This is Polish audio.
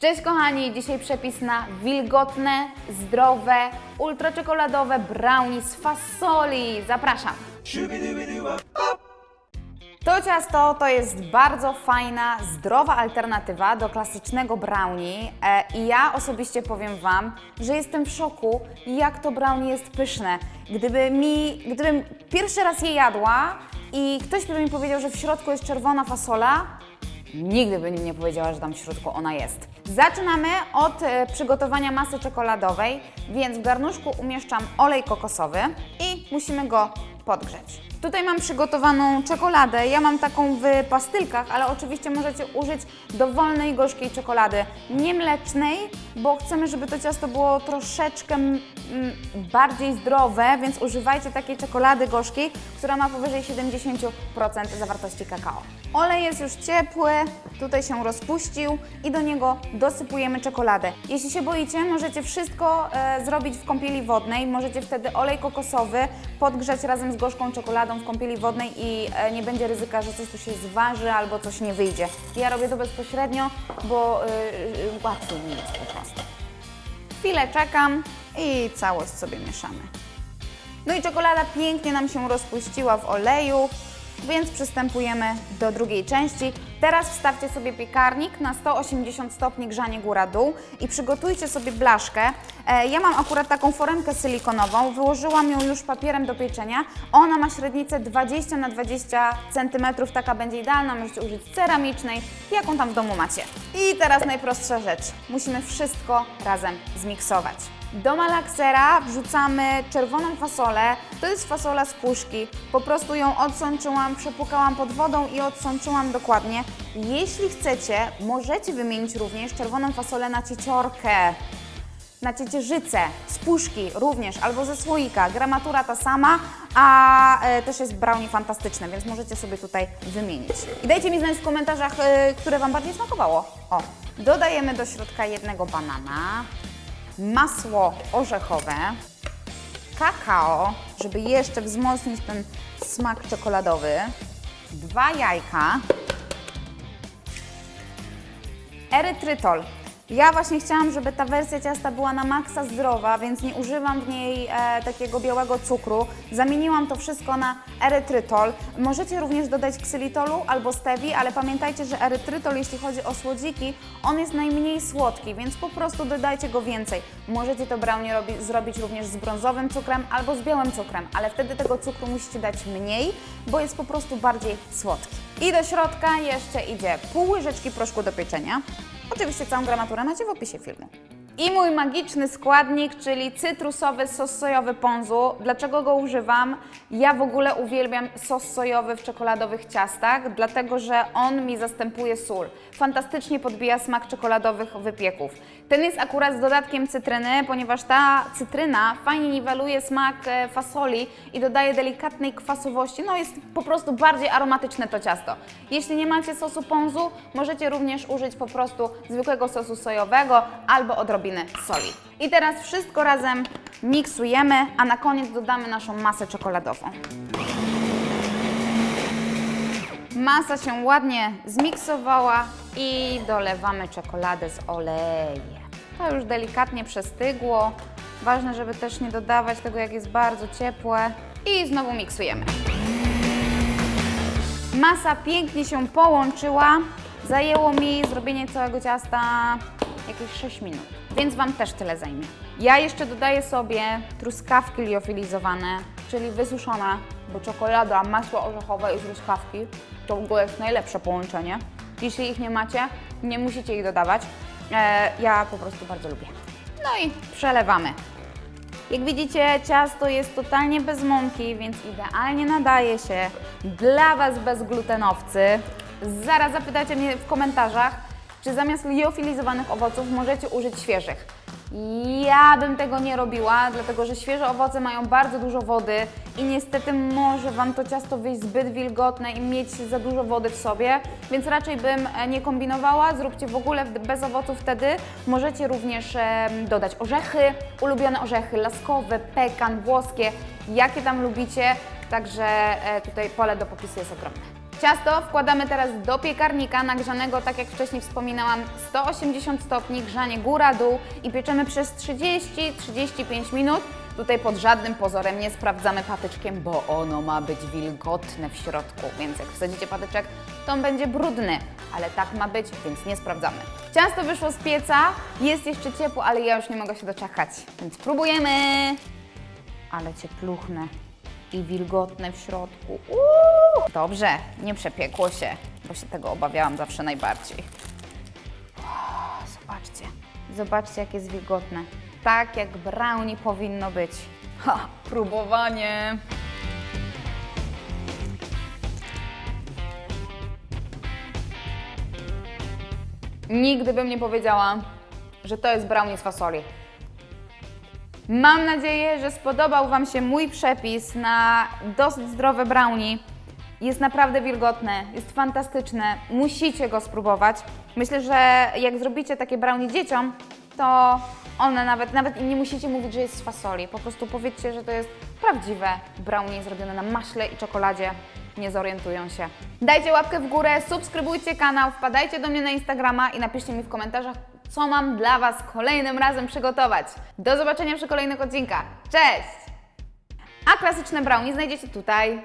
Cześć kochani, dzisiaj przepis na wilgotne, zdrowe, ultraczekoladowe brownie z fasoli. Zapraszam. To ciasto to jest bardzo fajna, zdrowa alternatywa do klasycznego brownie e, i ja osobiście powiem Wam, że jestem w szoku, jak to brownie jest pyszne. Gdyby mi, gdybym pierwszy raz je jadła i ktoś by mi powiedział, że w środku jest czerwona fasola, Nigdy by mi nie powiedziała, że tam w środku ona jest. Zaczynamy od e, przygotowania masy czekoladowej, więc w garnuszku umieszczam olej kokosowy i musimy go podgrzeć. Tutaj mam przygotowaną czekoladę. Ja mam taką w pastylkach, ale oczywiście możecie użyć dowolnej gorzkiej czekolady, nie mlecznej, bo chcemy, żeby to ciasto było troszeczkę bardziej zdrowe, więc używajcie takiej czekolady gorzkiej, która ma powyżej 70% zawartości kakao. Olej jest już ciepły, tutaj się rozpuścił i do niego dosypujemy czekoladę. Jeśli się boicie, możecie wszystko e, zrobić w kąpieli wodnej. Możecie wtedy olej kokosowy podgrzać razem z gorzką czekoladą w kąpieli wodnej i e, nie będzie ryzyka, że coś tu się zważy albo coś nie wyjdzie. Ja robię to bezpośrednio, bo e, e, łatwiej mi jest po prostu. Chwilę czekam i całość sobie mieszamy. No i czekolada pięknie nam się rozpuściła w oleju, więc przystępujemy do drugiej części. Teraz wstawcie sobie piekarnik na 180 stopni grzanie góra-dół i przygotujcie sobie blaszkę. E, ja mam akurat taką foremkę silikonową, wyłożyłam ją już papierem do pieczenia. Ona ma średnicę 20 na 20 cm, taka będzie idealna, możecie użyć ceramicznej, jaką tam w domu macie. I teraz najprostsza rzecz, musimy wszystko razem zmiksować. Do malaksera wrzucamy czerwoną fasolę. To jest fasola z puszki. Po prostu ją odsączyłam, przepłukałam pod wodą i odsączyłam dokładnie. Jeśli chcecie, możecie wymienić również czerwoną fasolę na cieciorkę, na ciecierzycę, z puszki również, albo ze słoika. Gramatura ta sama, a e, też jest brownie fantastyczne, więc możecie sobie tutaj wymienić. I dajcie mi znać w komentarzach, e, które Wam bardziej smakowało. O, dodajemy do środka jednego banana, masło orzechowe, kakao, żeby jeszcze wzmocnić ten smak czekoladowy, dwa jajka, erytrytol. Ja właśnie chciałam, żeby ta wersja ciasta była na maksa zdrowa, więc nie używam w niej e, takiego białego cukru. Zamieniłam to wszystko na erytrytol. Możecie również dodać ksylitolu albo stewi, ale pamiętajcie, że erytrytol, jeśli chodzi o słodziki, on jest najmniej słodki, więc po prostu dodajcie go więcej. Możecie to brownie robi, zrobić również z brązowym cukrem albo z białym cukrem, ale wtedy tego cukru musicie dać mniej, bo jest po prostu bardziej słodki. I do środka jeszcze idzie pół łyżeczki proszku do pieczenia. Oczywiście całą gramaturę macie w opisie filmu. I mój magiczny składnik, czyli cytrusowy sos sojowy ponzu. Dlaczego go używam? Ja w ogóle uwielbiam sos sojowy w czekoladowych ciastach, dlatego że on mi zastępuje sól. Fantastycznie podbija smak czekoladowych wypieków. Ten jest akurat z dodatkiem cytryny, ponieważ ta cytryna fajnie niweluje smak e, fasoli i dodaje delikatnej kwasowości. No jest po prostu bardziej aromatyczne to ciasto. Jeśli nie macie sosu ponzu, możecie również użyć po prostu zwykłego sosu sojowego albo soli. I teraz wszystko razem miksujemy, a na koniec dodamy naszą masę czekoladową. Masa się ładnie zmiksowała i dolewamy czekoladę z olejem. To już delikatnie przestygło. Ważne, żeby też nie dodawać tego, jak jest bardzo ciepłe. I znowu miksujemy. Masa pięknie się połączyła. Zajęło mi zrobienie całego ciasta jakieś 6 minut, więc Wam też tyle zajmie. Ja jeszcze dodaję sobie truskawki liofilizowane, czyli wysuszone, bo czekolada, masło orzechowe i truskawki to w ogóle jest najlepsze połączenie. Jeśli ich nie macie, nie musicie ich dodawać. E, ja po prostu bardzo lubię. No i przelewamy. Jak widzicie, ciasto jest totalnie bez mąki, więc idealnie nadaje się dla Was bezglutenowcy. Zaraz zapytacie mnie w komentarzach, czy zamiast liofilizowanych owoców możecie użyć świeżych. Ja bym tego nie robiła, dlatego że świeże owoce mają bardzo dużo wody i niestety może Wam to ciasto wyjść zbyt wilgotne i mieć za dużo wody w sobie, więc raczej bym e, nie kombinowała. Zróbcie w ogóle bez owoców wtedy. Możecie również dodać orzechy, ulubione orzechy laskowe, pekan, włoskie, jakie tam lubicie. Także e, tutaj pole do popisu jest ogromne. Ciasto wkładamy teraz do piekarnika nagrzanego, tak jak wcześniej wspominałam, 180 stopni, grzanie góra-dół i pieczemy przez 30-35 minut. Tutaj pod żadnym pozorem nie sprawdzamy patyczkiem, bo ono ma być wilgotne w środku, więc jak wsadzicie patyczek, to on będzie brudny, ale tak ma być, więc nie sprawdzamy. Ciasto wyszło z pieca, jest jeszcze ciepło, ale ja już nie mogę się doczekać, więc próbujemy. Ale ciepluchne i wilgotne w środku. Uuu! Dobrze, nie przepiekło się, bo się tego obawiałam zawsze najbardziej. O, zobaczcie, zobaczcie jak jest wilgotne. Tak jak brownie powinno być. Ha, próbowanie. Nigdy bym nie powiedziała, że to jest brownie z fasoli. Mam nadzieję, że spodobał Wam się mój przepis na dosyć zdrowe brownie. Jest naprawdę wilgotne, jest fantastyczne. Musicie go spróbować. Myślę, że jak zrobicie takie brownie dzieciom, to one nawet, nawet nie musicie mówić, że jest z fasoli. Po prostu powiedzcie, że to jest prawdziwe brownie zrobione na maśle i czekoladzie. Nie zorientują się. Dajcie łapkę w górę, subskrybujcie kanał, wpadajcie do mnie na Instagrama i napiszcie mi w komentarzach, co mam dla Was kolejnym razem przygotować. Do zobaczenia przy kolejnych odcinkach. Cześć! A klasyczne brownie znajdziecie tutaj.